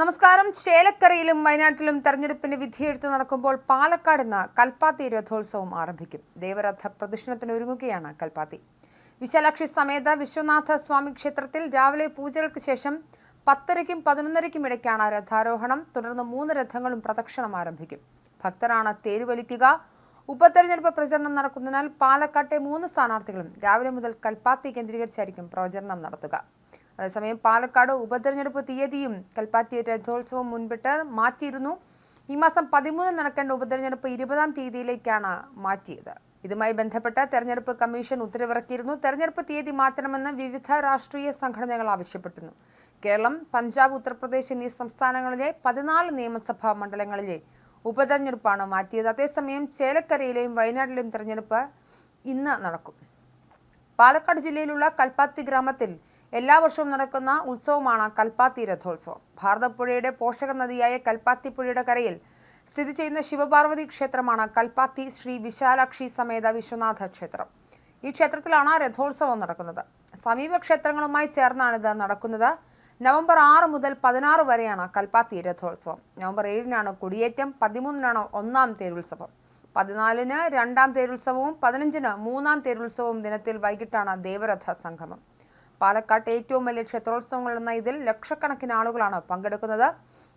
നമസ്കാരം. ചേലക്കരയിലും വയനാട്ടിലും തെരഞ്ഞെടുപ്പിന് വിധിയെഴുത്ത് നടക്കുമ്പോൾ പാലക്കാട് ഇന്ന് കൽപ്പാത്തി രഥോത്സവം ആരംഭിക്കും. ദേവരഥ പ്രദക്ഷിണത്തിന് ഒരുങ്ങുകയാണ് കൽപ്പാത്തി. വിശാലാക്ഷി സമേത വിശ്വനാഥ സ്വാമി ക്ഷേത്രത്തിൽ രാവിലെ പൂജകൾക്ക് ശേഷം പത്തരയ്ക്കും പതിനൊന്നരയ്ക്കും ഇടയ്ക്കാണ് രഥാരോഹണം. തുടർന്ന് മൂന്ന് രഥങ്ങളും പ്രദക്ഷിണം ആരംഭിക്കും. ഭക്തരാണ് തേരുവലിക്കുക. ഉപതെരഞ്ഞെടുപ്പ് പ്രചരണം നടക്കുന്നതിനാൽ പാലക്കാട്ടെ മൂന്ന് സ്ഥാനാർത്ഥികളും രാവിലെ മുതൽ കൽപ്പാത്തി കേന്ദ്രീകരിച്ചായിരിക്കും പ്രചരണം നടത്തുക. അതേസമയം പാലക്കാട് ഉപതെരഞ്ഞെടുപ്പ് തീയതിയും കൽപ്പാത്തി രഥോത്സവം മുൻപിട്ട് മാറ്റിയിരുന്നു. ഈ മാസം പതിമൂന്നിന് നടക്കേണ്ട ഉപതെരഞ്ഞെടുപ്പ് ഇരുപതാം തീയതിയിലേക്കാണ് മാറ്റിയത്. ഇതുമായി ബന്ധപ്പെട്ട് തെരഞ്ഞെടുപ്പ് കമ്മീഷൻ ഉത്തരവിറക്കിയിരുന്നു. തെരഞ്ഞെടുപ്പ് തീയതി മാറ്റണമെന്ന് വിവിധ രാഷ്ട്രീയ സംഘടനകൾ ആവശ്യപ്പെട്ടിരുന്നു. കേരളം പഞ്ചാബ് ഉത്തർപ്രദേശ് എന്നീ സംസ്ഥാനങ്ങളിലെ പതിനാല് നിയമസഭാ മണ്ഡലങ്ങളിലെ ഉപതെരഞ്ഞെടുപ്പാണ് മാറ്റിയത്. അതേസമയം ചേലക്കരയിലെയും വയനാട്ടിലെയും തെരഞ്ഞെടുപ്പ് ഇന്ന് നടക്കും. പാലക്കാട് ജില്ലയിലുള്ള കൽപ്പാത്തി ഗ്രാമത്തിൽ എല്ലാ വർഷവും നടക്കുന്ന ഉത്സവമാണ് കൽപ്പാത്തി രഥോത്സവം. ഭാരതപ്പുഴയുടെ പോഷക നദിയായ കൽപ്പാത്തി പുഴയുടെ കരയിൽ സ്ഥിതി ചെയ്യുന്ന ശിവപാർവതി ക്ഷേത്രമാണ് കൽപ്പാത്തി ശ്രീ വിശാലാക്ഷി സമേത വിശ്വനാഥ ക്ഷേത്രം. ഈ ക്ഷേത്രത്തിലാണ് രഥോത്സവം നടക്കുന്നത്. സമീപ ക്ഷേത്രങ്ങളുമായി ചേർന്നാണ് ഇത് നടക്കുന്നത്. നവംബർ ആറ് മുതൽ പതിനാറ് വരെയാണ് കൽപ്പാത്തി രഥോത്സവം. നവംബർ ഏഴിനാണ് കൊടിയേറ്റം പതിമൂന്നിനാണ് ഒന്നാം തേരുത്സവം. പതിനാലിന് രണ്ടാം തേരുത്സവവും പതിനഞ്ചിന് മൂന്നാം തേരുത്സവവും ദിനത്തിൽ വൈകിട്ടാണ് ദേവരഥ സംഗമം. പാലക്കാട്ട് ഏറ്റവും വലിയ ക്ഷേത്രോത്സവങ്ങൾ എന്ന ഇതിൽ ലക്ഷക്കണക്കിന് ആളുകളാണ് പങ്കെടുക്കുന്നത്.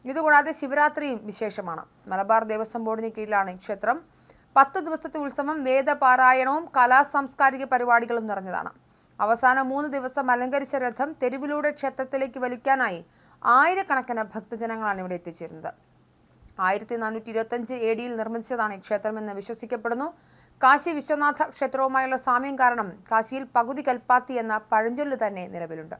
ഇതുകൂടാതെ ശിവരാത്രിയും വിശേഷമാണ്. മലബാർ ദേവസ്വം ബോർഡിന് കീഴിലാണ് ഈ ക്ഷേത്രം. പത്ത് ദിവസത്തെ ഉത്സവം വേദപാരായണവും കലാ സാംസ്കാരിക പരിപാടികളും നിറഞ്ഞതാണ്. അവസാന മൂന്ന് ദിവസം അലങ്കരിച്ച രഥം തെരുവിലൂടെ ക്ഷേത്രത്തിലേക്ക് വലിക്കാനായി ആയിരക്കണക്കിന് ഭക്തജനങ്ങളാണ് ഇവിടെ എത്തിച്ചേരുന്നത്. ആയിരത്തി നാനൂറ്റി ഇരുപത്തഞ്ച് എ ഡിയിൽ നിർമ്മിച്ചതാണ് ഈ ക്ഷേത്രമെന്ന് വിശ്വസിക്കപ്പെടുന്നു. കാശി വിശ്വനാഥ ക്ഷേത്രവുമായുള്ള സാമ്യം കാരണം കാശിയിൽ പകുതി കൽപ്പാത്തി എന്ന പഴഞ്ചൊല്ല് തന്നെ നിലവിലുണ്ട്.